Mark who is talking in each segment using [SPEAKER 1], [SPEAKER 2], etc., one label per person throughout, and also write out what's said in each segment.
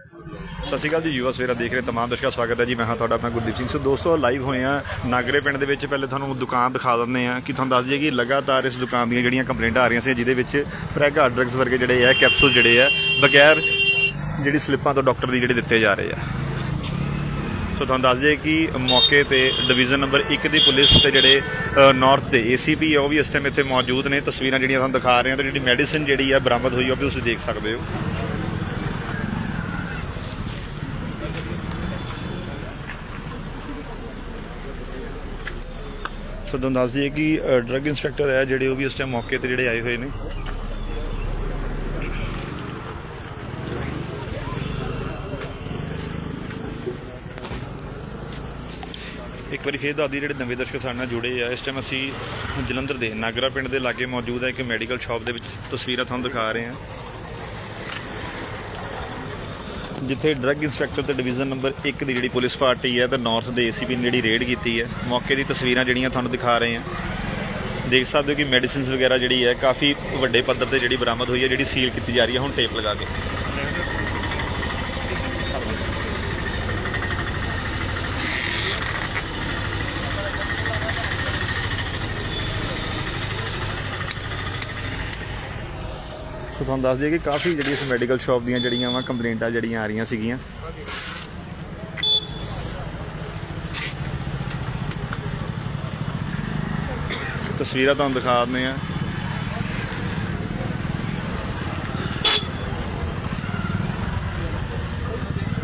[SPEAKER 1] ਸਤਿ ਸ਼੍ਰੀ ਅਕਾਲ ਜੀ, ਯੂਵਾ ਸਵੇਰਾ ਦੇਖ ਰਹੇ ਤਮਾਮ ਦਰਸ਼ਕਾਂ ਸਵਾਗਤ ਹੈ ਜੀ। ਮੈਂ ਹਾਂ ਤੁਹਾਡਾ ਆਪਣਾ ਗੁਰਦੀਪ ਸਿੰਘ। ਸੋ ਦੋਸਤੋ ਲਾਈਵ ਹੋਏ ਆ ਨਾਗਰੇ ਪਿੰਡ ਦੇ ਵਿੱਚ। ਪਹਿਲੇ ਤੁਹਾਨੂੰ ਦੁਕਾਨ ਦਿਖਾ ਦਿੰਦੇ ਆ ਕਿ ਤੁਹਾਨੂੰ ਦੱਸ ਦਈਏ ਕਿ ਲਗਾਤਾਰ ਇਸ ਦੁਕਾਨ ਦੀਆਂ ਜਿਹੜੀਆਂ ਕੰਪਲੇਂਟਾਂ ਆ ਰਹੀਆਂ ਸੀ, ਜਿਹਦੇ ਵਿੱਚ ਪ੍ਰੈਗਾ ਡਰੱਗਸ ਵਰਗੇ ਜਿਹੜੇ ਆ ਕੈਪਸੂਲ ਜਿਹੜੇ ਆ, ਬਗੈਰ ਜਿਹੜੀ ਸਲਿੱਪਾਂ ਤੋਂ ਡਾਕਟਰ ਦੀ ਜਿਹੜੇ ਦਿੱਤੇ ਜਾ ਰਹੇ ਆ। ਸੋ ਤੁਹਾਨੂੰ ਦੱਸ ਦਈਏ ਕਿ ਮੌਕੇ ਤੇ ਡਿਵੀਜ਼ਨ ਨੰਬਰ 1 ਦੀ ਪੁਲਿਸ ਤੇ ਜਿਹੜੇ ਨਾਰਥ ਦੇ ਏਸੀਪੀ ਆ, ਉਹ ਵੀ ਇਸ ਟਾਈਮ ਇੱਥੇ ਮੌਜੂਦ ਨੇ। ਤਸਵੀਰਾਂ ਜਿਹੜੀਆਂ ਤੁਹਾਨੂੰ ਦਿਖਾ ਰਹੇ ਆ ਤੇ ਜਿਹੜੀ ਮੈਡੀਸਿਨ ਜਿਹੜੀ ਆ, ਬਰਾਮਦ ਹੋਈ ਆ, ਉਹ ਵੀ ਤੁਸੀਂ ਦੇਖ ਸਕਦੇ ਹੋ। ਸੋ ਤੁਹਾਨੂੰ ਦੱਸ ਦਈਏ ਕਿ ਡਰੱਗ ਇੰਸਪੈਕਟਰ ਹੈ ਜਿਹੜੇ, ਉਹ ਵੀ ਇਸ ਟਾਈਮ ਮੌਕੇ ਤੇ ਜਿਹੜੇ ਆਏ ਹੋਏ ਨੇ। ਇੱਕ ਵਾਰੀ ਫੇਰ ਦਾਦੀ ਜਿਹੜੇ ਨਵੇਂ ਦਰਸ਼ਕ ਸਾਡੇ ਨਾਲ ਜੁੜੇ ਆ, ਇਸ ਟਾਈਮ ਅਸੀਂ ਜਲੰਧਰ ਦੇ ਨਾਗਰਾ ਪਿੰਡ ਦੇ ਲਾਗੇ ਮੌਜੂਦ ਹੈ ਇੱਕ ਮੈਡੀਕਲ ਸ਼ਾਪ ਦੇ ਵਿੱਚ ਤਸਵੀਰਾਂ ਤੁਹਾਨੂੰ ਦਿਖਾ ਰਹੇ ਹਾਂ। ਜਿੱਥੇ ਡਰੱਗ ਇੰਸਪੈਕਟਰ ਤੇ ਡਿਵੀਜ਼ਨ ਨੰਬਰ 1 ਦੀ ਜਿਹੜੀ ਪੁਲਿਸ ਪਾਰਟੀ ਹੈ ਤੇ ਨਾਰਥ ਦੇ ਏਸੀਪੀ ਨੇ ਜਿਹੜੀ ਰੇਡ ਕੀਤੀ ਹੈ, ਮੌਕੇ ਦੀ ਤਸਵੀਰਾਂ ਜਿਹੜੀਆਂ ਤੁਹਾਨੂੰ ਦਿਖਾ ਰਹੇ ਹਾਂ। ਦੇਖ ਸਕਦੇ ਹੋ ਕਿ ਮੈਡੀਸਿਨਸ ਵਗੈਰਾ ਜਿਹੜੀ ਹੈ, ਕਾਫੀ ਵੱਡੇ ਪੱਧਰ ਤੇ ਜਿਹੜੀ ਬਰਾਮਦ ਹੋਈ ਹੈ, ਜਿਹੜੀ ਸੀਲ ਕੀਤੀ ਜਾ ਰਹੀ ਹੈ, ਹੁਣ ਟੇਪ ਲਗਾ ਕੇ। ਤੁਹਾਨੂੰ ਦੱਸ ਦਈਏ ਕਿ ਕਾਫੀ ਜਿਹੜੀ ਇਸ ਮੈਡੀਕਲ ਸ਼ਾਪ ਦੀਆਂ ਜਿਹੜੀਆਂ ਵਾ ਕੰਪਲੇਂਟਾਂ ਜਿਹੜੀਆਂ ਆ ਰਹੀਆਂ ਸੀਗੀਆਂ। ਤਸਵੀਰਾਂ ਤੁਹਾਨੂੰ ਦਿਖਾ ਦਿੰਦੇ ਆ।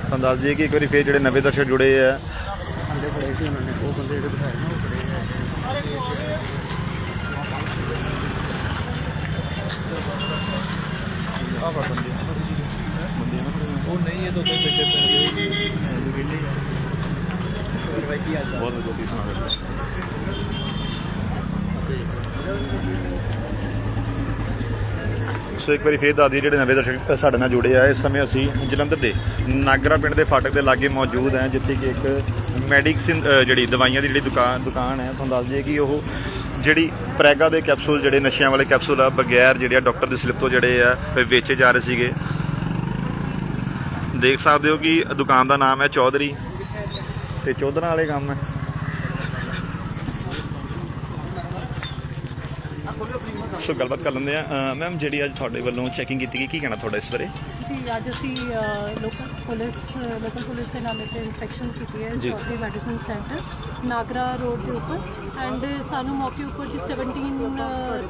[SPEAKER 1] ਤੁਹਾਨੂੰ ਦੱਸ ਦਈਏ ਕਿ ਇੱਕ ਵਾਰੀ ਫੇਰ ਜਿਹੜੇ ਨਵੇਂ ਦਰਸ਼ਕ ਜੁੜੇ ਆ।
[SPEAKER 2] ਬੰਦੇ ਫੜੇ ਸੀ ਉਹਨਾਂ ਨੇ, ਉਹ ਬੰਦੇ ਜਿਹੜੇ ਦਿਖਾਏ ਨਾ, ਉਹ ਫੜੇ ਆ। ਆਹ ਫੜ ਬੰਦੇ ਉਹ ਨਹੀਂ ਇਹ ਤਾਂ ਉੱਥੇ ਬੈਠੇ ਪਏ ਨੇ ਵਿਹਲੇ ਹੋਰ ਬਾਈ ਕੀ ਹਾਲ ਚਾਲ
[SPEAKER 1] ਬਹੁਤ ਵਧੀਆ ਤੁਸੀਂ ਸੁਣਾਓ ਸੋ ਇੱਕ ਵਾਰੀ ਫੇਰ ਦਾਦੀ ਜਿਹੜੇ ਨਵੇਂ ਦਰਸ਼ਕ ਸਾਡੇ ਨਾਲ ਜੁੜੇ ਆ, ਇਸ ਸਮੇਂ ਅਸੀਂ ਜਲੰਧਰ ਦੇ ਨਾਗਰਾ ਪਿੰਡ ਦੇ ਫਾਟਕ ਦੇ ਲਾਗੇ ਮੌਜੂਦ ਹਾਂ, ਜਿੱਥੇ ਕਿ ਇੱਕ ਮੈਡੀਸਿਨ ਜਿਹੜੀ ਦਵਾਈਆਂ ਦੀ ਜਿਹੜੀ ਦੁਕਾਨ ਦੁਕਾਨ ਹੈ, ਤੁਹਾਨੂੰ ਦੱਸ ਦਈਏ ਕਿ ਉਹ ਜਿਹੜੀ ਪ੍ਰੈਗਾ ਦੇ ਕੈਪਸੂਲ ਜਿਹੜੇ ਨਸ਼ਿਆਂ ਵਾਲੇ ਕੈਪਸੂਲ ਆ, ਬਗੈਰ ਜਿਹੜੇ ਆ ਡਾਕਟਰ ਦੀ ਸਲਿੱਪ ਤੋਂ ਜਿਹੜੇ ਆ ਵੇਚੇ ਜਾ ਰਹੇ ਸੀਗੇ। ਦੇਖ ਸਕਦੇ ਹੋ ਕਿ ਦੁਕਾਨ ਦਾ ਨਾਮ ਹੈ ਚੌਧਰੀ। ਤੇ ਚੌਧਰਾਂ ਵਾਲੇ ਕੰਮ ਹੈ। ਸੋ ਗੱਲਬਾਤ ਕਰ ਲੈਂਦੇ ਆ ਮੈਮ ਜਿਹੜੀ ਅੱਜ ਤੁਹਾਡੇ ਵੱਲੋਂ ਚੈਕਿੰਗ ਕੀਤੀ ਗਈ, ਕੀ ਕਹਿਣਾ ਤੁਹਾਡਾ ਇਸ ਬਾਰੇ?
[SPEAKER 3] ਜੀ, ਅੱਜ ਅਸੀਂ ਲੋਕਲ ਪੁਲਿਸ ਲੋਕਲ ਪੁਲਿਸ ਦੇ ਨਾਮ ਤੇ ਇਨਸਪੈਕਸ਼ਨ ਕੀਤੀ ਹੈ
[SPEAKER 1] ਜੀ।
[SPEAKER 3] ਮੈਡੀਸਿਨ ਸੈਂਟਰ ਨਾਗਰਾ ਰੋਡ ਦੇ ਉੱਪਰ ਐਂਡ ਸਾਨੂੰ ਮੌਕੇ ਉੱਪਰ ਜੀ 17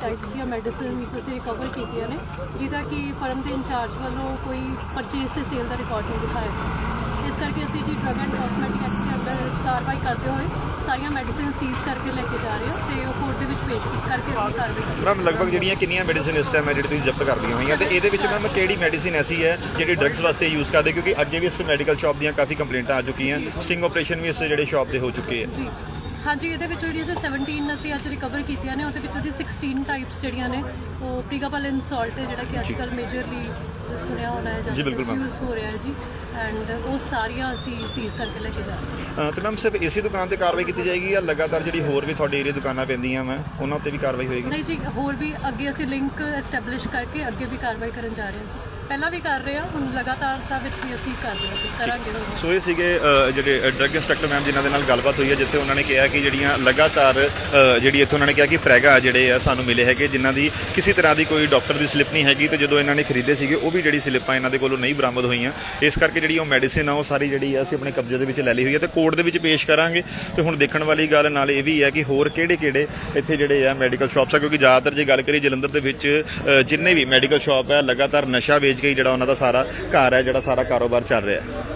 [SPEAKER 3] ਟਾਈਪਸ ਦੀਆਂ ਮੈਡੀਸਿਨਸ ਅਸੀਂ ਰਿਕਵਰ ਕੀਤੀਆਂ ਨੇ ਜਿਹਦਾ ਕਿ ਫਰਮ ਦੇ ਇੰਚਾਰਜ ਵੱਲੋਂ ਕੋਈ ਪਰਚੇਸ ਤੇ ਸੇਲ ਦਾ ਰਿਕਾਰਡ ਨਹੀਂ ਦਿਖਾਇਆ ਇਸ ਕਰਕੇ ਅਸੀਂ ਜੀ ਡਰਗ ਐਂਡ ਕਾਸਮੈਟਿਕ ਐਕਟ ਦੇ ਅੰਦਰ ਕਾਰਵਾਈ ਕਰਦੇ ਹੋਏ ਸਾਰੀਆਂ ਮੈਡੀਸਿਨ ਸੀਜ਼ ਕਰਕੇ ਲੈ ਕੇ ਜਾ ਰਹੇ ਹਾਂ ਤੇ ਉਹ ਕੋਰਟ ਦੇ ਵਿੱਚ ਪੇਸ਼ ਕਰਕੇ ਅਸੀਂ ਕਾਰਵਾਈ ਕੀਤੀ
[SPEAKER 1] ਮੈਮ ਲਗਭਗ ਜਿਹੜੀਆਂ ਕਿੰਨੀਆਂ ਮੈਡੀਸਿਨ ਇਸ ਟਾਈਮ ਹੈ ਜਿਹੜੀ ਤੁਸੀਂ ਜ਼ਬਤ ਕਰਦੀਆਂ ਹੋਈਆਂ ਤੇ ਇਹਦੇ ਵਿੱਚ ਮੈਮ ਕਿਹੜੀ ਮੈਡੀਸਿਨ ਐਸੀ ਹੈ ਜਿਹੜੀ ਡਰੱਗਸ ਵਾਸਤੇ ਯੂਜ਼ ਕਰਦੇ? ਕਿਉਂਕਿ ਅੱਗੇ ਵੀ ਇਸ ਮੈਡੀਕਲ ਸ਼ਾਪ ਦੀਆਂ ਕਾਫੀ ਕੰਪਲੇਂਟਾਂ ਆ ਚੁੱਕੀਆਂ। ਸਟਿੰਗ ਆਪਰੇਸ਼ਨ ਵੀ ਇਸ ਜਿਹੜੇ ਸ਼ਾਪ ਦੇ ਹੋ ਚੁੱਕੇ
[SPEAKER 3] ਜੀ। ਹਾਂਜੀ ਇਹਦੇ ਵਿੱਚ ਜਿਹੜੀ ਅਸੀਂ 17 ਅਸੀਂ ਅੱਜ ਰਿਕਵਰ ਕੀਤੀਆਂ ਨੇ ਉਹਦੇ ਵਿੱਚੋਂ ਦੀ 16 ਟਾਈਪਸ ਜਿਹੜੀਆਂ ਨੇ ਉਹ ਪ੍ਰੀਗਾਬਾਲਿਨ ਸਾਲਟ ਹੈ ਜਿਹੜਾ ਕਿ ਅੱਜ ਕੱਲ੍ਹ ਮੇਜਰਲੀ ਸੁਣਿਆ ਹੋਣਾ ਹੈ
[SPEAKER 1] ਜੀ, ਬਿਲਕੁਲ।
[SPEAKER 3] ਯੂਜ਼ ਹੋ ਰਿਹਾ ਹੈ ਜੀ ਐਂਡ ਉਹ ਸਾਰੀਆਂ ਅਸੀਂ ਸੀਜ਼ ਕਰਕੇ ਲੈ ਕੇ ਜਾ ਰਹੇ ਹਾਂ।
[SPEAKER 1] ਤੇ ਮੈਮ ਸਿਰਫ ਇਸੇ ਦੁਕਾਨ ਤੇ ਕਾਰਵਾਈ ਕੀਤੀ ਜਾਏਗੀ ਜਾਂ ਲਗਾਤਾਰ ਜਿਹੜੀ ਹੋਰ ਵੀ ਤੁਹਾਡੇ ਏਰੀਆ ਦੁਕਾਨਾਂ ਪੈਂਦੀਆਂ ਮੈਂ ਉਹਨਾਂ ਉੱਤੇ ਵੀ ਕਾਰਵਾਈ ਹੋਏਗੀ?
[SPEAKER 3] ਨਹੀਂ ਜੀ ਹੋਰ ਵੀ ਅੱਗੇ ਅਸੀਂ ਲਿੰਕ ਐਸਟੈਬਲਿਸ਼ ਕਰਕੇ ਅੱਗੇ ਵੀ ਕਾਰਵਾਈ ਕਰਨ ਜਾ ਰਹੇ ਹਾਂ ਜੀ। ਪਹਿਲਾਂ ਵੀ ਕਰ ਰਹੇ ਹਾਂ ਹੁਣ ਲਗਾਤਾਰਤਾ ਵਿੱਚ ਵੀ ਅਸੀਂ ਕਰ ਰਹੇ ਹਾਂ ਕਰਾਂਗੇ ਹੁਣ
[SPEAKER 1] ਸੋ ਇਹ ਸੀਗੇ ਅਹ, ਜਿਹੜੇ ਡਰੱਗ ਇੰਸਪੈਕਟਰ ਮੈਮ ਜਿਨ੍ਹਾਂ ਦੇ ਨਾਲ ਗੱਲਬਾਤ ਹੋਈ ਹੈ ਜਿੱਥੇ ਉਹਨਾਂ ਨੇ ਕਿਹਾ ਕਿ ਜਿਹੜੀਆਂ ਲਗਾਤਾਰ ਅਹ, ਜਿਹੜੀ ਇੱਥੇ ਉਹਨਾਂ ਨੇ ਕਿਹਾ ਕਿ ਪ੍ਰੈਗਾ ਜਿਹੜੇ ਆ ਸਾਨੂੰ ਮਿਲੇ ਹੈਗੇ ਜਿਨ੍ਹਾਂ ਦੀ ਕਿਸੇ ਤਰ੍ਹਾਂ ਦੀ ਕੋਈ ਡਾਕਟਰ ਦੀ ਸਲਿੱਪ ਨਹੀਂ ਹੈਗੀ ਤੇ ਜਦੋਂ ਇਹਨਾਂ ਨੇ ਖਰੀਦੇ ਸੀਗੇ ਉਹ ਵੀ ਜਿਹੜੀ ਸਲਿੱਪਾਂ ਇਹਨਾਂ ਦੇ ਕੋਲੋਂ ਨਹੀਂ ਬਰਾਮਦ ਹੋਈਆਂ। ਇਸ ਕਰਕੇ ਜਿਹੜੀ ਉਹ ਮੈਡੀਸਿਨ ਆ ਉਹ ਸਾਰੀ ਜਿਹੜੀ ਆ ਅਸੀਂ ਆਪਣੇ ਕਬਜ਼ੇ ਦੇ ਵਿੱਚ ਲੈ ਲਈ ਹੋਈ ਹੈ ਤੇ ਕੋਰਟ ਦੇ ਵਿੱਚ ਪੇਸ਼ ਕਰਾਂਗੇ। ਤੇ ਹੁਣ ਦੇਖਣ ਵਾਲੀ ਗੱਲ ਨਾਲ ਇਹ ਵੀ ਹੈ ਕਿ ਹੋਰ ਕਿਹੜੇ ਕਿਹੜੇ ਇੱਥੇ ਜਿਹੜੇ ਆ ਮੈਡੀਕਲ ਸ਼ਾਪਸ ਆ ਕਿਉਂਕਿ ਜ਼ਿਆਦਾਤਰ ਜੇ ਗੱਲ ਕਰੀਏ ਜਲੰਧਰ ਦੇ ਵਿੱਚ ਅਹ, ਜਿੰਨੇ ਵੀ ਮੈਡੀਕਲ ਸ਼ਾਪ ਹੈ ਲਗਾਤਾਰ ਨਸ਼ਾ ਵੇਚ ਕੇ ਹੀ ਜਿਹੜਾ ਉਹਨਾਂ ਦਾ ਸਾਰਾ ਘਰ ਹੈ ਜਿਹੜਾ ਸਾਰਾ ਕਾਰੋਬਾਰ ਚੱਲ ਰਿਹਾ ਹੈ।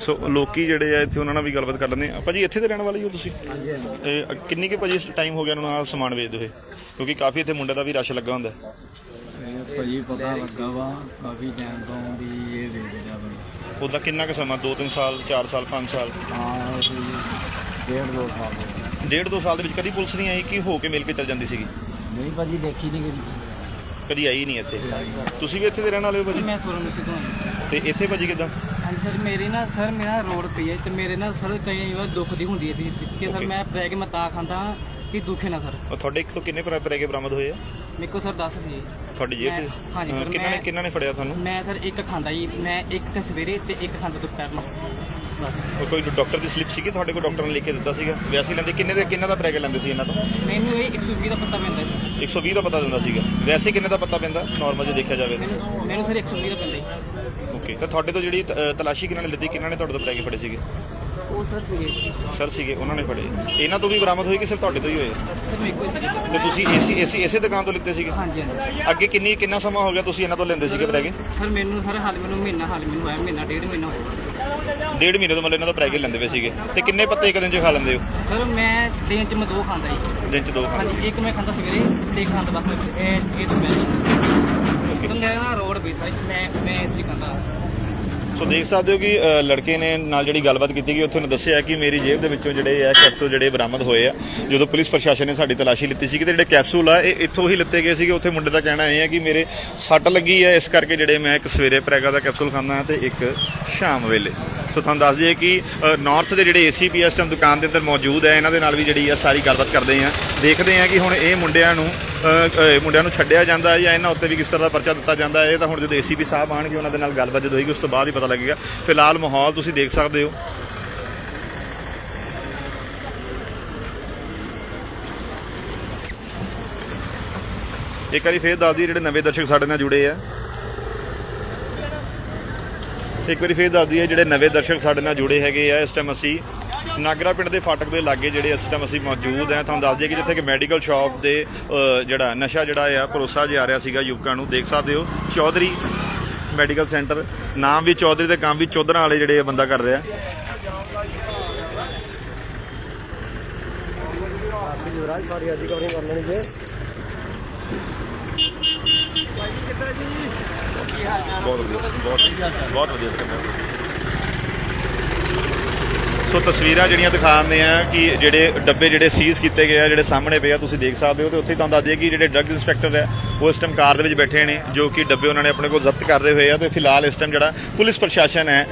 [SPEAKER 1] ਸੋ ਲੋਕੀ ਜਿਹੜੇ ਆ ਇੱਥੇ ਉਹਨਾਂ ਨਾਲ ਵੀ ਗੱਲਬਾਤ ਕਰ ਲੈਂਦੇ ਆ। ਭਾਜੀ ਇੱਥੇ ਦੇ ਰਹਿਣ ਵਾਲੇ ਹੀ ਹੋ ਤੁਸੀਂ?
[SPEAKER 2] ਹਾਂਜੀ
[SPEAKER 1] ਇਹ ਕਿੰਨੀ ਕਿ ਭਾਜੀ ਟਾਈਮ ਹੋ ਗਿਆ ਉਹਨਾਂ ਨੂੰ ਆਹ ਸਮਾਨ ਵੇਚਦੇ ਹੋਏ? ਕਿਉਂਕਿ ਕਾਫੀ ਇੱਥੇ ਮੁੰਡੇ ਦਾ ਵੀ ਰਸ਼ ਲੱਗਾ ਹੁੰਦਾ।
[SPEAKER 2] ਭਾਜੀ ਪਤਾ ਲੱਗਾ ਵਾ ਕਾਫੀ ਟਾਈਮ ਤੋਂ ਵੀ ਇਹ ਵੇਚ ਰਿਹਾ ਬੰਦਾ
[SPEAKER 1] ਉਹਦਾ ਕਿੰਨਾ ਕੁ ਸਮਾਂ? 2-3 ਸਾਲ 4 ਸਾਲ 5 ਸਾਲ?
[SPEAKER 2] ਹਾਂ ਅਸੀਂ ਡੇਢ ਦੋ ਸਾਲ ਹੋ ਗਏ।
[SPEAKER 1] ਡੇਢ ਦੋ ਸਾਲ ਦੇ ਵਿੱਚ ਕਦੀ ਪੁਲਿਸ ਨਹੀਂ ਆਈ ਕਿ ਹੋ ਕੇ ਮਿਲ ਕੇ ਚੱਲ ਜਾਂਦੀ ਸੀਗੀ?
[SPEAKER 2] ਨਹੀਂ ਭਾਜੀ ਦੇਖੀ ਨਹੀਂ ਗਈ
[SPEAKER 1] ਕਦੀ ਆਈ ਨਹੀਂ ਇੱਥੇ? ਤੁਸੀਂ ਵੀ ਇੱਥੇ ਦੇ ਰਹਿਣ ਵਾਲੇ ਹੋ ਭਾਜੀ?
[SPEAKER 2] ਮੈਂ ਫੋਰਨ ਸਿੱਧਾ
[SPEAKER 1] ਤੇ ਇੱਥੇ ਭਾਜੀ ਕਿਦਾਂ?
[SPEAKER 2] ਹਾਂਜੀ ਸਰ ਮੇਰੀ ਨਾ ਸਰ ਮੇਰਾ ਰੋਡ ਪਈ ਹੈ ਤੇ ਮੇਰੇ ਨਾਲ ਸਰ ਕਈ ਵਾਰ ਦੁੱਖ ਦੀ ਹੁੰਦੀ ਹੈ ਕਿ ਸਰ
[SPEAKER 1] Okay.
[SPEAKER 2] ਮੈਂ ਬ੍ਰੈਕ ਮੈਂ ਤਾਂ ਖਾਂਦਾ ਹਾਂ ਕਿ ਦੁੱਖੇ ਨਾ ਸਰ।
[SPEAKER 1] ਉਹ ਤੁਹਾਡੇ ਇੱਕ ਤੋਂ ਕਿੰਨੇ ਪ੍ਰੇ- ਪ੍ਰੈਗੇ ਬਰਾਮਦ ਹੋਏ ਆ?
[SPEAKER 2] ਮੇਰੇ ਕੋ ਸਰ 10 ਸੀ।
[SPEAKER 1] ਤੁਹਾਡੀ ਜੇਬ 'ਚ?
[SPEAKER 2] ਮੈਂ- ਹਾਂਜੀ ਸਰ,
[SPEAKER 1] ਕਿੰਨਾਂ ਨੇ
[SPEAKER 2] ਮੈਂ-
[SPEAKER 1] ਕਿੰਨਾਂ ਨੇ ਫੜਿਆ ਤੁਹਾਨੂੰ?
[SPEAKER 2] ਮੈਂ ਸਰ ਇੱਕ ਖਾਂਦਾ ਜੀ। ਮੈਂ ਇੱਕ ਤਾਂ ਸਵੇਰੇ ਤੇ ਇੱਕ ਖਾਂਦਾ ਦੁਪਹਿਰ ਨੂੰ। ਬਸ।
[SPEAKER 1] ਉਹ ਕੋਈ ਡਾਕਟਰ ਦੀ ਸਲਿੱਪ ਸੀਗੀ? ਤੁਹਾਡੇ ਕੋਲ ਡਾਕਟਰ ਨੇ ਲਿਖ ਕੇ ਦਿੱਤਾ ਸੀਗਾ? ਵੈਸੇ ਲੈਂਦੇ? ਕਿੰਨੇ ਦੇ ਕਿੰਨਾ ਦਾ ਪ੍ਰੈਗੇ ਲੈਂਦੇ ਸੀ ਇਹਨਾਂ ਤੋਂ?
[SPEAKER 2] ਮੈਨੂੰ ਇਹ 120 ਦਾ ਪਤਾ ਪੈਂਦਾ ਜੀ।
[SPEAKER 1] 120 ਦਾ ਪਤਾ ਦਿੰਦਾ ਸੀਗਾ। ਵੈਸੇ ਕਿੰਨੇ ਦਾ ਪਤਾ ਪੈਂਦਾ? ਨਾਰਮਲ ਜੇ ਦੇਖਿਆ ਜਾਵੇ ਤਾਂ।
[SPEAKER 2] ਮੈਨੂੰ ਮੈਨੂੰ ਸਰ 120 ਦਾ ਪੈਂਦਾ ਜੀ।
[SPEAKER 1] ਓਕੇ ਤਾਂ ਤੁਹਾਡੇ ਤੋਂ ਜਿਹੜੀ ਤਲਾਸ਼ੀ ਕਿਹਨਾਂ ਨੇ ਲਿੱਤੀ? ਕਿਹਨਾਂ ਨੇ ਤੁਹਾਡੇ ਤੋਂ ਪ੍ਰੈਗੇ ਫੜੇ ਸੀਗੇ?
[SPEAKER 2] ਉਹ ਸਰ ਸੀਗੇ।
[SPEAKER 1] ਸਰ ਸੀਗੇ ਉਹਨਾਂ ਨੇ ਫੜੇ। ਇਹਨਾਂ ਤੋਂ ਵੀ ਬਰਾਮਦ ਹੋਏ ਕਿ ਸਿਰਫ ਤੁਹਾਡੇ ਤੋਂ ਹੀ ਹੋਏ
[SPEAKER 2] ਸਰ ਮੇਰੇ ਕੋਲ ਸੀਗੇ।
[SPEAKER 1] ਤੇ ਤੁਸੀਂ ਏਸੀ ਏਸੀ ਇਸੇ ਦੁਕਾਨ ਤੋਂ ਲਿੱਤੇ ਸੀਗੇ?
[SPEAKER 2] ਹਾਂਜੀ ਹਾਂਜੀ।
[SPEAKER 1] ਅੱਗੇ ਕਿੰਨੀ ਕਿੰਨਾ ਸਮਾਂ ਹੋ ਗਿਆ ਤੁਸੀਂ ਇਹਨਾਂ ਤੋਂ ਲੈਂਦੇ ਸੀਗੇ ਪ੍ਰੈਗੇ
[SPEAKER 2] ਸਰ ਮੈਨੂੰ ਸਰ ਹਾਲ ਮੈਨੂੰ ਮਹੀਨਾ ਹਾਲ ਮੈਨੂੰ ਹੋਇਆ ਮਹੀਨਾ ਡੇਢ ਮਹੀਨਾ ਹੋਇਆ।
[SPEAKER 1] ਡੇਢ ਮਹੀਨੇ ਤੋਂ ਮਤਲਬ ਇਹਨਾਂ ਦਾ ਪ੍ਰੈਗੇ ਲੈਂਦੇ ਪਏ ਸੀਗੇ। ਤੇ ਕਿੰਨੇ ਪੱਤੇ ਇੱਕ ਦਿਨ 'ਚ ਖਾ ਲੈਂਦੇ ਹੋ?
[SPEAKER 2] ਸਰ ਮੈਂ ਦਿਨ ਚ ਮੈਂ ਦੋ ਖਾਂਦਾ ਜੀ।
[SPEAKER 1] ਦਿਨ 'ਚ ਦੋ ਖਾ
[SPEAKER 2] ਹਾਂਜੀ ਇੱਕ ਮੈਂ ਖਾਂਦਾ ਸਵੇਰੇ ਤੇ ਇੱਕ ਖਾਂਦਾ ਬਸ ਇਹ ਇਹ ਤੋਂ ਪਹਿਲਾਂ। ਤਾਂ ਮੇਰਾ ਨਾ ਰੋਡ ਵੀ ਸਾਈ ਮੈਂ ਮੈਂ ਇਸ ਲਈ ਖਾਂਦਾ।
[SPEAKER 1] ਸੋ ਦੇਖ ਸਕਦੇ ਹੋ ਕਿ ਅ, ਲੜਕੇ ਨੇ ਨਾਲ ਜਿਹੜੀ ਗੱਲਬਾਤ ਕੀਤੀ ਗਈ ਉੱਥੇ ਉਹਨੇ ਦੱਸਿਆ ਕਿ ਮੇਰੀ ਜੇਬ ਦੇ ਵਿੱਚੋਂ ਜਿਹੜੇ ਆ ਕੈਪਸੂਲ ਜਿਹੜੇ ਬਰਾਮਦ ਹੋਏ ਆ ਜਦੋਂ ਪੁਲਿਸ ਪ੍ਰਸ਼ਾਸਨ ਨੇ ਸਾਡੀ ਤਲਾਸ਼ੀ ਲਿੱਤੀ ਸੀ ਕਿ ਜਿਹੜੇ ਕੈਪਸੂਲ ਆ ਇਹ ਇੱਥੋਂ ਹੀ ਲਿੱਤੇ ਗਏ ਸੀਗੇ। ਉੱਥੇ ਮੁੰਡੇ ਦਾ ਕਹਿਣਾ ਇਹ ਹੈ ਕਿ ਮੇਰੇ ਸੱਟ ਲੱਗੀ ਹੈ ਇਸ ਕਰਕੇ ਜਿਹੜੇ ਮੈਂ ਇੱਕ ਸਵੇਰੇ ਪ੍ਰੈਗਾ ਦਾ ਕੈਪਸੂਲ ਖਾਂਦਾ ਹਾਂ ਤੇ ਇੱਕ ਸ਼ਾਮ ਵੇਲੇ। ਸੋ ਤੁਹਾਨੂੰ ਦੱਸ ਦਈਏ ਕਿ ਨਾਰਥ ਦੇ ਜਿਹੜੇ ਏਸੀਪੀ ਇਸ ਟਾਈਮ ਦੁਕਾਨ ਦੇ ਅੰਦਰ ਮੌਜੂਦ ਹੈ ਇਹਨਾਂ ਦੇ ਨਾਲ ਵੀ ਜਿਹੜੀ ਆ ਸਾਰੀ ਗੱਲਬਾਤ ਕਰਦੇ ਆ। ਦੇਖਦੇ ਆ ਕਿ ਹੁਣ ਇਹ ਮੁੰਡਿਆਂ ਨੂੰ ਮੁੰਡਿਆਂ ਨੂੰ ਛੱਡਿਆ ਜਾਂਦਾ ਹੈ ਜਾਂ ਇਹਨਾਂ ਉੱਤੇ ਵੀ ਕਿਸ ਤਰ੍ਹਾਂ ਦਾ ਪਰਚਾ ਦਿੱਤਾ ਜਾਂਦਾ ਹੈ, ਇਹ ਤਾਂ ਹੁਣ ਜਦੋਂ ਏਸੀਪੀ ਸਾਹਿਬ ਆਣਗੇ ਉਹਨਾਂ ਦੇ ਨਾਲ ਗੱਲਬਾਤ ਜਦੋਂ ਹੋਏਗੀ, ਉਸ ਤੋਂ ਬਾਅਦ ਹੀ ਪਤਾ ਲੱਗੇਗਾ। ਫਿਲਹਾਲ ਮਾਹੌਲ ਤੁਸੀਂ ਦੇਖ ਸਕਦੇ ਹੋ। ਇੱਕ ਵਾਰੀ ਫੇਰ ਦੱਸ ਦਈਏ, ਜਿਹੜੇ ਨਵੇਂ ਦਰਸ਼ਕ ਸਾਡੇ ਨਾਲ ਜੁੜੇ ਆ। ਇੱਕ ਵਾਰੀ ਫੇਰ ਦੱਸ ਦਈਏ, ਜਿਹੜੇ ਨਵੇਂ ਦਰਸ਼ਕ ਸਾਡੇ ਨਾਲ ਜੁੜੇ ਹੈਗੇ ਆ, ਇਸ ਟਾਈਮ ਅਸੀਂ ਨਾਗਰਾ ਪਿੰਡ ਦੇ ਫਾਟਕ ਦੇ ਲਾਗੇ ਜਿਹੜੇ ਇਸ ਟਾਈਮ ਅਸੀਂ ਮੌਜੂਦ ਹਾਂ ਤੁਹਾਨੂੰ ਦੱਸ ਦਈਏ ਕਿ ਜਿੱਥੇ ਕਿ ਮੈਡੀਕਲ ਸ਼ਾਪ ਦੇ ਜਿਹੜਾ ਨਸ਼ਾ ਜਿਹੜਾ ਆ ਭਰੋਸਾ ਜਿਹਾ ਰਿਹਾ ਸੀਗਾ ਯੁਵਕਾਂ ਨੂੰ ਦੇਖ ਸਕਦੇ ਹੋ ਚੌਧਰੀ ਮੈਡੀਕਲ ਸੈਂਟਰ ਨਾਮ ਵੀ ਚੌਧਰੀ ਦੇ ਕੰਮ ਵੀ ਚੌਧਰਾਂ ਵਾਲੇ ਜਿਹੜੇ ਬੰਦਾ ਕਰ ਰਿਹਾ।
[SPEAKER 4] ਬਹੁਤ ਵਧੀਆ
[SPEAKER 1] ਬਹੁਤ ਵਧੀਆ ਬਹੁਤ ਵਧੀਆ। ਸੋ ਤਸਵੀਰਾਂ ਜਿਹੜੀਆਂ ਦਿਖਾਉਂਦੇ ਆ ਕਿ ਜਿਹੜੇ ਡੱਬੇ ਜਿਹੜੇ ਸੀਜ਼ ਕੀਤੇ ਗਏ ਆ, ਜਿਹੜੇ ਸਾਹਮਣੇ ਪਏ ਆ, ਤੁਸੀਂ ਦੇਖ ਸਕਦੇ ਹੋ ਤੇ ਉੱਥੇ ਤੁਹਾਨੂੰ ਦੱਸ ਦਈਏ ਕਿ ਜਿਹੜੇ ਡਰੱਗ ਇੰਸਪੈਕਟਰ ਹੈ, ਉਹ ਇਸ ਟਾਈਮ ਕਾਰ ਦੇ ਵਿੱਚ ਬੈਠੇ ਨੇ, ਜੋ ਕਿ ਡੱਬੇ ਉਹਨਾਂ ਨੇ ਆਪਣੇ ਕੋਲ ਜ਼ਬਤ ਕਰ ਰਹੇ ਹੋਏ ਆ ਤੇ ਫਿਲਹਾਲ ਇਸ ਟਾਈਮ ਜਿਹੜਾ ਪੁਲਿਸ ਪ੍ਰਸ਼ਾਸਨ ਹੈ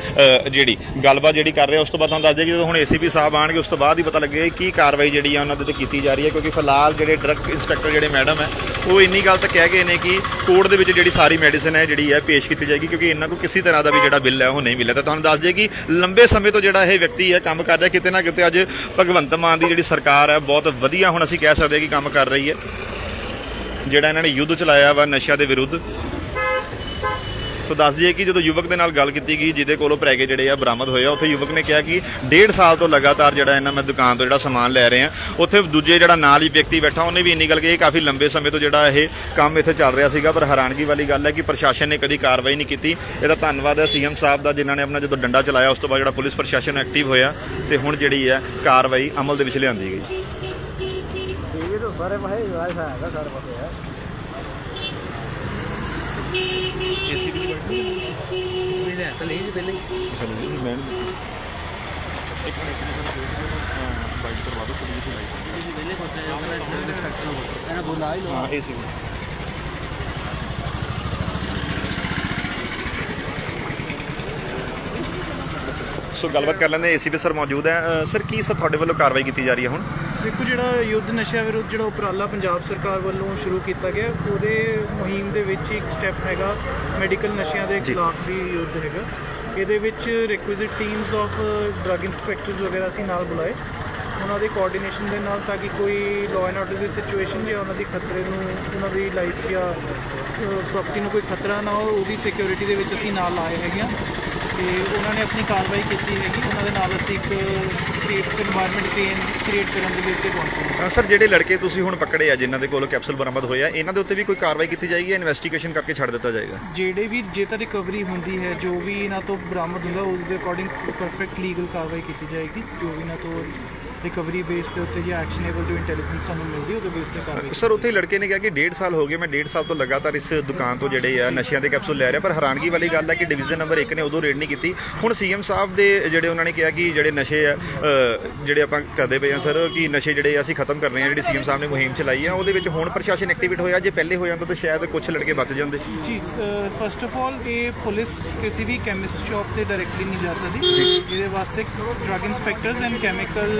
[SPEAKER 1] ਜਿਹੜੀ ਗੱਲਬਾਤ ਜਿਹੜੀ ਕਰ ਰਿਹਾ, ਉਸ ਤੋਂ ਬਾਅਦ ਤੁਹਾਨੂੰ ਦੱਸ ਦਈਏ ਕਿ ਜਦੋਂ ਹੁਣ ਏਸੀਪੀ ਸਾਹਿਬ ਆਣਗੇ ਉਸ ਤੋਂ ਬਾਅਦ ਹੀ ਪਤਾ ਲੱਗੇਗਾ ਕਿ ਕੀ ਕਾਰਵਾਈ ਜਿਹੜੀ ਆ ਉਹਨਾਂ ਦੇ ਤੇ ਕੀਤੀ ਜਾ ਰਹੀ ਹੈ, ਕਿਉਂਕਿ ਫਿਲਹਾਲ ਜਿਹੜੇ ਡਰੱਗ ਇੰਸਪੈਕਟਰ ਜਿਹੜੇ ਮੈਡਮ ਹੈ, ਉਹ ਇੰਨੀ ਗੱਲ ਤਾਂ ਕਹਿ ਗਏ ਨੇ ਕਿ ਕੋਰਟ ਦੇ ਵਿੱਚ ਜਿਹੜੀ ਸਾਰੀ ਮੈਡੀਸਿਨ ਹੈ, ਜਿਹੜੀ ਹੈ, ਪੇਸ਼ ਕੀਤੀ ਜਾਏਗੀ, ਕਿਉਂਕਿ ਇਹਨਾਂ ਕੋਲ ਕਿਸੇ ਤਰ੍ਹਾਂ ਦਾ ਵੀ ਜਿਹੜਾ ਬਿੱਲ ਹੈ, ਉਹ ਨਹੀਂ ਮਿਲਿਆ। ਤਾਂ ਤੁਹਾਨੂੰ ਦੱਸ ਦਈਏ ਕਿ ਲੰਬੇ ਸਮੇਂ ਤੋਂ ਜਿਹੜਾ ਇਹ ਵਿਅਕਤੀ ਹੈ ਕੰਮ ਕਰ ਰਿਹਾ, ਕਿਤੇ ਨਾ ਕਿਤੇ ਅੱਜ ਭਗਵੰਤ ਮਾਨ ਦੀ ਜਿਹੜੀ ਸਰਕਾਰ ਹੈ, ਬਹੁਤ ਵਧੀਆ ਹੁਣ ਅਸੀਂ ਕਹਿ ਸਕਦੇ ਹਾਂ ਕਿ ਕੰਮ ਕਰ ਰਹੀ ਹੈ। ਜਿਹੜਾ ਇਹਨਾਂ ਨੇ ਯੁੱਧ ਚਲਾਇਆ ਵਾ ਨਸ਼ਿਆਂ ਦੇ ਵਿਰੁੱਧ ਸੋ ਦੱਸ ਦਈਏ ਕਿ ਜਦੋਂ ਯੁਵਕ ਦੇ ਨਾਲ ਗੱਲ ਕੀਤੀ ਗਈ, ਜਿਹਦੇ ਕੋਲੋਂ ਪ੍ਰੈਗੇ ਜਿਹੜੇ ਆ ਬਰਾਮਦ ਹੋਏ ਆ, ਉੱਥੇ ਯੁਵਕ ਨੇ ਕਿਹਾ ਕਿ ਡੇਢ ਸਾਲ ਤੋਂ ਲਗਾਤਾਰ ਜਿਹੜਾ ਇਹਨਾਂ ਮੈਂ ਦੁਕਾਨ ਤੋਂ ਜਿਹੜਾ ਸਮਾਨ ਲੈ ਰਿਹਾ, ਉੱਥੇ ਦੂਜੇ ਜਿਹੜਾ ਨਾਲ ਹੀ ਵਿਅਕਤੀ ਬੈਠਾ, ਉਹਨੇ ਵੀ ਇੰਨੀ ਗੱਲ ਕਹੀ ਕਾਫੀ ਲੰਬੇ ਸਮੇਂ ਤੋਂ ਜਿਹੜਾ ਇਹ ਕੰਮ ਇੱਥੇ ਚੱਲ ਰਿਹਾ ਸੀਗਾ, ਪਰ ਹੈਰਾਨਗੀ ਵਾਲੀ ਗੱਲ ਹੈ ਕਿ ਪ੍ਰਸ਼ਾਸਨ ਨੇ ਕਦੀ ਕਾਰਵਾਈ ਨਹੀਂ ਕੀਤੀ। ਇਹਦਾ ਧੰਨਵਾਦ ਹੈ ਸੀਐਮ ਸਾਹਿਬ ਦਾ, ਜਿਨ੍ਹਾਂ ਨੇ ਆਪਣਾ ਜਦੋਂ ਡੰਡਾ ਚਲਾਇਆ, ਉਸ ਤੋਂ ਬਾਅਦ ਜਿਹੜਾ ਪੁਲਿਸ ਪ੍ਰਸ਼ਾਸਨ ਐਕਟਿਵ ਹੋਇਆ, ਤੇ ਹੁਣ ਜਿਹੜੀ ਹੈ ਕਾਰਵਾਈ ਅਮਲ ਦੇ ਵਿੱਚ ਲਿਆਂਦੀ ਗਈ।
[SPEAKER 4] ਇਹ ਤਾਂ ਸਾਰੇ ਭਾਈ ਵਾਇਸ ਆਇਆ ਸਾਡੇ ਪਾਸੇ ਏਸੀ ਦੀ
[SPEAKER 2] ਬੜੀ ਇਸਨੇ ਲੈ ਤਾਂ ਲਈ ਜੀ ਪਹਿਲੇ
[SPEAKER 1] ਚਲੋ ਜੀ ਮੈਂ ਇੱਕ ਮਿੰਟ ਇਸਨੇ ਸਾਨੂੰ ਬਾਈਟ ਕਰਵਾ ਦੋ ਕੁੜੀ ਦੀ ਲਾਈਟ
[SPEAKER 2] ਪਹਿਲੇ ਪਹੁੰਚਿਆ ਜਾਂਦਾ ਹੈ ਇੰਸਪੈਕਟਰ ਨੂੰ ਇਹਨਾਂ ਬੋਲਾ ਹੀ ਲੋ
[SPEAKER 1] ਹਾਂ ਏਸੀ ਸੀ ਗੱਲਬਾਤ ਕਰ ਲੈਂਦੇ ਏਸੀਪੀ ਸਰ ਮੌਜੂਦ ਹੈ। ਸਰ ਕੀ ਸਰ ਤੁਹਾਡੇ ਵੱਲੋਂ ਕਾਰਵਾਈ ਕੀਤੀ ਜਾ ਰਹੀ ਹੈ ਹੁਣ?
[SPEAKER 5] ਦੇਖੋ ਜਿਹੜਾ ਯੁੱਧ ਨਸ਼ਿਆਂ ਵਿਰੁੱਧ ਜਿਹੜਾ ਉਪਰਾਲਾ ਪੰਜਾਬ ਸਰਕਾਰ ਵੱਲੋਂ ਸ਼ੁਰੂ ਕੀਤਾ ਗਿਆ ਉਹਦੇ ਮੁਹਿੰਮ ਦੇ ਵਿੱਚ ਇੱਕ ਸਟੈਪ ਹੈਗਾ ਮੈਡੀਕਲ ਨਸ਼ਿਆਂ ਦੇ। ਖਿਲਾਫ ਵੀ ਯੁੱਧ ਹੈਗਾ। ਇਹਦੇ ਵਿੱਚ requisite teams of drug inspectors ਵਗੈਰਾ ਅਸੀਂ ਨਾਲ ਬੁਲਾਏ। ਉਹਨਾਂ ਦੇ ਕੋਆਰਡੀਨੇਸ਼ਨ ਦੇ ਨਾਲ ਤਾਂ ਕਿ ਕੋਈ ਲਾਅ ਐਂਡ ਆਰਡਰ ਦੀ ਸਿਚੁਏਸ਼ਨ ਜਾਂ ਉਹਨਾਂ ਦੀ ਖਤਰੇ ਨੂੰ ਉਹਨਾਂ ਦੀ ਲਾਈਫ ਜਾਂ ਪ੍ਰਾਪਰਟੀ ਨੂੰ ਕੋਈ ਖਤਰਾ ਨਾ ਹੋ ਉਹਦੀ ਸਿਕਿਉਰਿਟੀ ਦੇ ਵਿੱਚ ਅਸੀਂ ਨਾਲ ਆਏ ਹੈਗੇ ਹਾਂ। ਤੇ ਉਹਨਾਂ ਨੇ ਆਪਣੀ ਕਾਰਵਾਈ ਕੀਤੀ ਹੈਗੀ ਉਹਨਾਂ ਦੇ ਨਾਲ ਅਸੀਂ ਇੱਕ ਸੇਫ এনवायरमेंट ਪੇਨ ਕ੍ਰੀਏਟ ਕਰਨ ਦੇ ਲਈ ਤੇ ਪਹੁੰਚੇ ਹਾਂ।
[SPEAKER 1] ਸਰ ਜਿਹੜੇ ਲੜਕੇ ਤੁਸੀਂ ਹੁਣ ਪਕੜੇ ਆ ਜਿਨ੍ਹਾਂ ਦੇ ਕੋਲ ਕੈਪਸੂਲ ਬਰਾਮਦ ਹੋਇਆ ਇਹਨਾਂ ਦੇ ਉੱਤੇ ਵੀ ਕੋਈ ਕਾਰਵਾਈ ਕੀਤੀ ਜਾਏਗੀ ਜਾਂ ਇਨਵੈਸਟੀਗੇਸ਼ਨ ਕਰਕੇ ਛੱਡ ਦਿੱਤਾ ਜਾਏਗਾ
[SPEAKER 5] ਜਿਹੜੇ ਵੀ ਜੇ ਤਾਂ ਰਿਕਵਰੀ ਹੁੰਦੀ ਹੈ ਜੋ ਵੀ ਇਹਨਾਂ ਤੋਂ ਬਰਾਮਦ ਹੁੰਦਾ ਉਸ ਦੇ ਅਕੋਰਡਿੰਗ ਪਰਫੈਕਟ ਲੀਗਲ ਕਾਰਵਾਈ ਕੀਤੀ ਜਾਏਗੀ ਜੋ ਵੀ ਇਹਨਾਂ ਤੋਂ ਰਿਕਵਰੀ ਬੇਸ ਦੇ ਉੱਤੇ ਜੇ ਐਕਸ਼ਨੇਬਲ ਜੋ ਇੰਟੈਲੀਜੈਂਸ ਸਾਨੂੰ ਮਿਲਦੀ ਉਹਦੇ ਬੇਸ ਤੇ ਕਾਰਵਾਈ
[SPEAKER 1] ਸਰ ਉੱਥੇ ਲੜਕੇ ਨੇ ਕਿਹਾ ਕਿ 1.5 ਸਾਲ ਹੋ ਗਏ ਮੈਂ 1.5 ਸਾਲ ਤੋਂ ਲਗਾਤਾਰ ਇਸ ਦੁਕਾਨ ਤੋਂ ਜਿਹੜੇ ਆ ਨਸ਼ਿਆਂ ਦੇ ਕੈਪਸੂਲ ਲੈ ਰਿਹਾ ਪਰ ਹੈਰਾਨਗੀ ਵਾਲੀ ਗੱਲ ਹੈ ਕਿ ਡਿਵੀਜ਼ਨ ਨੰਬਰ 1 ਨੇ ਉਦੋਂ ਰੇਡ ਨਹੀਂ ਕੀਤੀ। ਹੁਣ ਸੀਐਮ ਸਾਹਿਬ ਦੇ ਜਿਹੜੇ ਉਹਨਾਂ ਨੇ ਕਿਹਾ ਕਿ ਜਿਹੜੇ ਨਸ਼ੇ ਆ ਜਿਹੜੇ ਆਪਾਂ ਕਰਦੇ ਪਏ ਆ ਸਰ ਕਿ ਨਸ਼ੇ ਜਿਹੜੇ ਅਸੀਂ ਖਤਮ ਕਰਨੇ ਆ ਜਿਹੜੀ ਸੀਐਮ ਸਾਹਿਬ ਨੇ ਮੁਹਿੰਮ ਚਲਾਈ ਆ ਉਹਦੇ ਵਿੱਚ ਹੁਣ ਪ੍ਰਸ਼ਾਸਨ ਐਕਟੀਵੇਟ ਹੋਇਆ ਜੇ ਪਹਿਲੇ ਹੋ ਜਾਂਦਾ ਤਾਂ ਸ਼ਾਇਦ ਕੁਝ ਲੜਕੇ ਬਚ ਜਾਂਦੇ।
[SPEAKER 5] ਜੀ ਫਸਟ ਆਫ ਆਲ ਇਹ ਪੁਲਿਸ ਕਿਸੇ ਵੀ ਕੈਮਿਸਟ ਸ਼ਾਪ ਤੇ ਡਾਇਰੈਕਟਲੀ ਨਹੀਂ ਜਾ ਸਕਦੀ। ਇਹਦੇ ਵਾਸਤੇ drug inspectors and chemical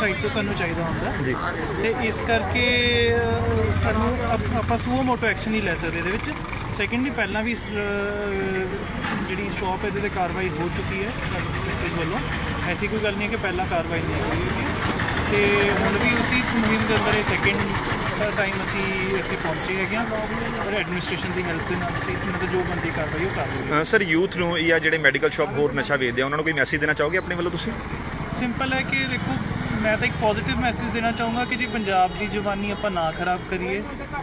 [SPEAKER 5] site ਤੋਂ ਸਾਨੂੰ ਚਾਹੀਦਾ ਹੁੰਦਾ।
[SPEAKER 1] ਜੀ।
[SPEAKER 5] ਤੇ ਇਸ ਕਰਕੇ ਸਾਨੂੰ ਆਪ- ਆਪਾਂ ਸੂਓ ਮੋਟੋ ਐਕਸ਼ਨ ਨਹੀਂ ਲੈ ਸਕਦੇ ਇਹਦੇ ਵਿੱਚ। ਸੈਕੰਡਲੀ ਪਹਿਲਾਂ ਵੀ ਇਸ, ਅਹ, ਜਿਹੜੀ ਸ਼ਾਪ ਇਹਦੇ ਤੇ ਕਾਰਵਾਈ ਹੋ ਚੁੱਕੀ ਹੈ ਇਸ ਵੱਲੋਂ। ਐਸੀ ਕੋਈ ਗੱਲ ਨਹੀਂ ਹੈ ਕਿ ਪਹਿਲਾਂ ਕਾਰਵਾਈ ਨਹੀਂ ਹੋਈ ਹੋਈ ਤੇ ਹੁਣ ਵੀ ਉਸੇ ਮੁਹਿੰਮ ਦੇ ਅੰਦਰ ਇਹ ਸੈਕੰਡ ਟਾਈਮ ਅਸੀਂ ਇੱਥੇ ਪਹੁੰਚੇ ਹੈਗੇ ਹਾਂ। ਔਰ ਐਡਮਿਨਿਸਟ੍ਰੇਸ਼ਨ ਦੀ ਹੈਲਪ ਦੇ ਨਾਲ ਅਸੀਂ ਮਤਲਬ ਜੋ ਬੰਦੀ ਕਾਰਵਾਈ ਉਹ ਕਰ ਰਹੇ ਹਾਂ
[SPEAKER 1] ਅ, ਸਰ ਯੂਥ ਨੂੰ ਜਾਂ ਜਿਹੜੇ ਮੈਡੀਕਲ ਸ਼ਾਪ ਹੋਰ ਨਸ਼ਾ ਵੇਚਦੇ ਆ ਉਹਨਾਂ ਨੂੰ ਕੋਈ ਮੈਸੇਜ ਦੇਣਾ ਚਾਹੋਗੇ ਆਪਣੇ ਵੱਲੋਂ ਤੁਸੀਂ?
[SPEAKER 5] ਸਿੰਪਲ ਹੈ ਕਿ ਦੇਖੋ ਮੈਂ ਤਾਂ ਇੱਕ ਪੋਜ਼ਿਟਿਵ ਮੈਸੇਜ ਦੇਣਾ ਚਾਹੂੰਗਾ ਕਿ ਜੀ ਪੰਜਾਬ ਦੀ ਜਵਾਨੀ ਆਪਾਂ ਨਾ ਖਰਾਬ ਕਰੀਏ,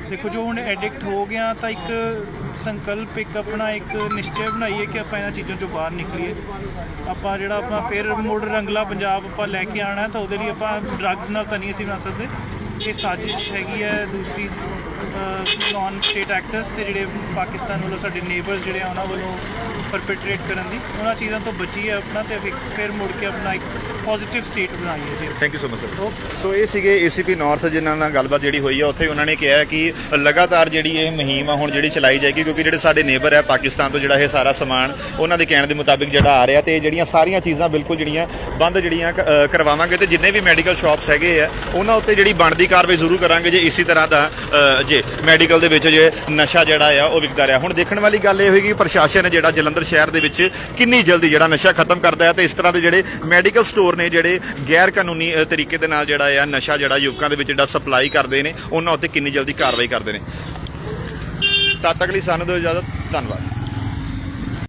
[SPEAKER 5] ਦੇਖੋ ਜੋ ਹੁਣ ਐਡਿਕਟ ਹੋ ਗਿਆ ਤਾਂ ਇੱਕ ਸੰਕਲਪ, ਇੱਕ ਆਪਣਾ ਇੱਕ ਨਿਸ਼ਚੈ ਬਣਾਈਏ ਕਿ ਆਪਾਂ ਇਹਨਾਂ ਚੀਜ਼ਾਂ ਚੋਂ ਬਾਹਰ ਨਿਕਲੀਏ। ਆਪਾਂ ਜਿਹੜਾ ਆਪਾਂ ਫਿਰ ਮੁੜ ਰੰਗਲਾ ਪੰਜਾਬ ਆਪਾਂ ਲੈ ਕੇ ਆਣਾ ਤਾਂ ਉਹਦੇ ਲਈ ਆਪਾਂ ਡਰੱਗਸ ਨਾਲ ਤਾਂ ਨਹੀਂ ਅਸੀਂ ਬਣਾ ਸਕਦੇ। ਇਹ ਸਾਜ਼ਿਸ਼ ਹੈਗੀ ਹੈ ਦੂਸਰੀ ਨੌਨ ਸਟੇਟ ਐਕਟਰਸ ਤੇ ਜਿਹੜੇ ਪਾਕਿਸਤਾਨ ਵੱਲੋਂ ਸਾਡੇ ਨੇਬਰਸ ਜਿਹੜੇ ਆ ਉਹਨਾਂ ਵੱਲੋਂ ਪਰਪੀਟਰੇਟ ਕਰਨ ਦੀ। ਉਹਨਾਂ ਚੀਜ਼ਾਂ ਤੋਂ ਬਚੀਏ ਆਪਣਾ ਤੇ ਫਿਰ- ਫਿਰ ਮੁੜ ਕੇ ਆਪਣਾ ਇੱਕ ਪੋਜ਼ਿਟਿਵ ਸਟੇਟ ਬਣਾਈਏ ਜੀ।
[SPEAKER 1] Thank you so much sir so ਇਹ ਸੀਗੇ ਏਸੀਪੀ ਨਾਰਥ ਜਿਨ੍ਹਾਂ ਨਾਲ ਗੱਲਬਾਤ ਜਿਹੜੀ ਹੋਈ ਆ ਉੱਥੇ ਉਹਨਾਂ ਨੇ ਕਿਹਾ ਕਿ ਲਗਾਤਾਰ ਜਿਹੜੀ ਇਹ ਮੁਹਿੰਮ ਆ ਹੁਣ ਜਿਹੜੀ ਚਲਾਈ ਜਾਏਗੀ ਕਿਉਂਕਿ ਜਿਹੜੇ ਸਾਡੇ ਨੇਬਰ ਹੈ ਪਾਕਿਸਤਾਨ ਤੋਂ ਜਿਹੜਾ ਇਹ ਸਾਰਾ ਸਮਾਨ ਉਹਨਾਂ ਦੇ ਕਹਿਣ ਦੇ ਮੁਤਾਬਿਕ ਜਿਹੜਾ ਆ ਰਿਹਾ ਤੇ ਜਿਹੜੀਆਂ ਸਾਰੀਆਂ ਚੀਜ਼ਾਂ ਬਿਲਕੁਲ ਜਿਹੜੀਆਂ ਬੰਦ ਜਿਹੜੀਆਂ ਕਰਵਾਵਾਂਗੇ ਤੇ ਜਿੰਨੇ ਵੀ ਮੈਡੀਕਲ ਸ਼ਾਪਸ ਹੈਗੇ ਆ ਉਹਨਾਂ ਉੱਤੇ ਜਿਹੜੀ ਬਣਦੀ ਕਾਰਵਾਈ ਜ਼ਰੂਰ ਕਰਾਂਗੇ ਜੇ ਇਸੇ ਤਰ੍ਹਾਂ ਦਾ ਜੇ ਮੈਡੀਕਲ ਦੇ ਵਿੱਚ ਜੇ ਨਸ਼ਾ ਜਿਹੜਾ ਆ ਉਹ ਵਿਕਦਾ ਰਿਹਾ। ਹੁਣ ਦੇਖਣ ਵਾਲੀ ਗੱਲ ਇਹ ਹੋਏਗੀ ਕਿ ਪ੍ਰਸ਼ਾਸਨ ਜਿਹੜਾ ਜਲੰਧਰ ਸ਼ਹਿਰ ਦੇ ਵਿੱਚ ਕਿੰਨੀ ਜਲਦੀ ਜਿਹੜਾ ਨਸ਼ਾ ਖਤਮ ਕਰਦਾ ਹੈ ਤੇ ਇਸ ਤਰ੍ਹਾਂ ਦੇ ਜਿਹੜੇ ਮੈਡੀਕਲ ਸਟੋਰ ਨੇ ਜਿਹੜੇ ਗੈਰ ਕਾਨੂੰਨੀ ਤਰੀਕੇ ਦੇ ਨਾਲ ਜਿਹੜਾ ਆ ਨਸ਼ਾ ਜਿਹੜਾ ਯੁਵਕਾਂ ਦੇ ਵਿੱਚ ਜਿਹੜਾ ਸਪਲਾਈ ਕਰਦੇ ਨੇ, ਉਹਨਾਂ ਉੱਤੇ ਕਿੰਨੀ ਜਲਦੀ ਕਾਰਵਾਈ ਕਰਦੇ ਨੇ। ਤਦ ਤੱਕ ਲਈ ਸਾਨੂੰ ਦਿਓ ਇਜਾਜ਼ਤ। ਧੰਨਵਾਦ।